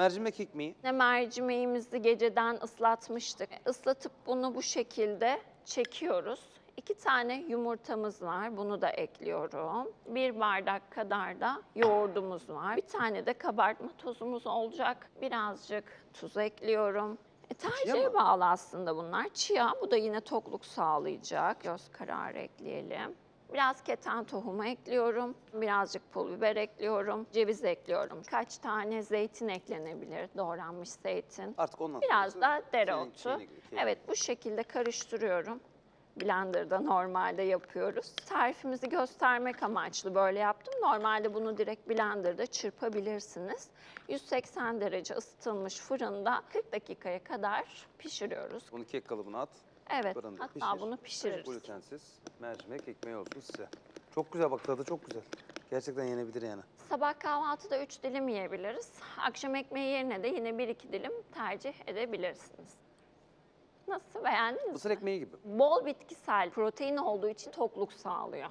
Mercimek ekmeği. Ne mercimeğimizi geceden ıslatmıştık. Islatıp bunu bu şekilde çekiyoruz. İki tane yumurtamız var. Bunu da ekliyorum. Bir bardak kadar da yoğurdumuz var. Bir tane de kabartma tozumuz olacak. Birazcık tuz ekliyorum. E, tercihe bağlı aslında bunlar. Chia, bu da yine tokluk sağlayacak. Göz kararı ekleyelim. Biraz keten tohumu ekliyorum. Birazcık pul biber ekliyorum. Ceviz ekliyorum. Kaç tane zeytin eklenebilir, doğranmış zeytin. Artık ondan Biraz da dereotu. Evet bu şekilde karıştırıyorum. Blender'da normalde yapıyoruz. Tarifimizi göstermek amaçlı böyle yaptım. Normalde bunu direkt blenderda çırpabilirsiniz. 180 derece ısıtılmış fırında 40 dakikaya kadar pişiriyoruz. Bunu kek kalıbına at. Evet Fırında hatta pişir. bunu pişiririz. Glutensiz mercimek ekmeği olsun size. Çok güzel bak tadı çok güzel. Gerçekten yenebilir yani. Sabah kahvaltıda 3 dilim yiyebiliriz. Akşam ekmeği yerine de yine 1-2 dilim tercih edebilirsiniz. Nasıl beğendiniz mi? Mısır ekmeği gibi. Bol bitkisel protein olduğu için tokluk sağlıyor.